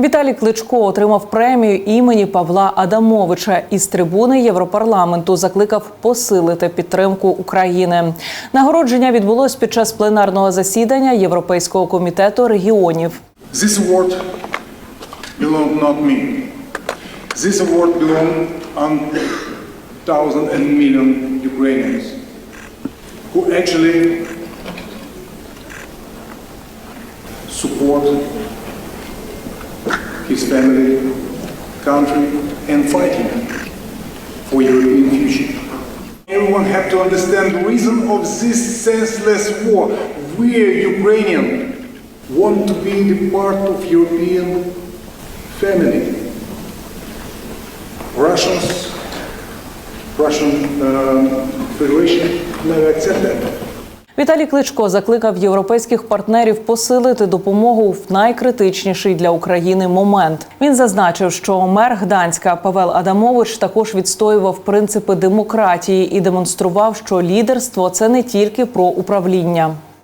Віталій Кличко отримав премію імені Павла Адамовича із трибуни Європарламенту. Закликав посилити підтримку України. Нагородження відбулось під час пленарного засідання Європейського комітету регіонів. This award belong not me. This award belong on thousand and million Ukrainians who actually support his family, country, and fighting for European future. Everyone have to understand the reason of this senseless war. We Ukrainian want to be the part of European family. Russians, Russian uh, Federation never accept that. Віталій Кличко закликав європейських партнерів посилити допомогу в найкритичніший для України момент. Він зазначив, що мер Гданська Павел Адамович також відстоював принципи демократії і демонстрував, що лідерство це не тільки про управління.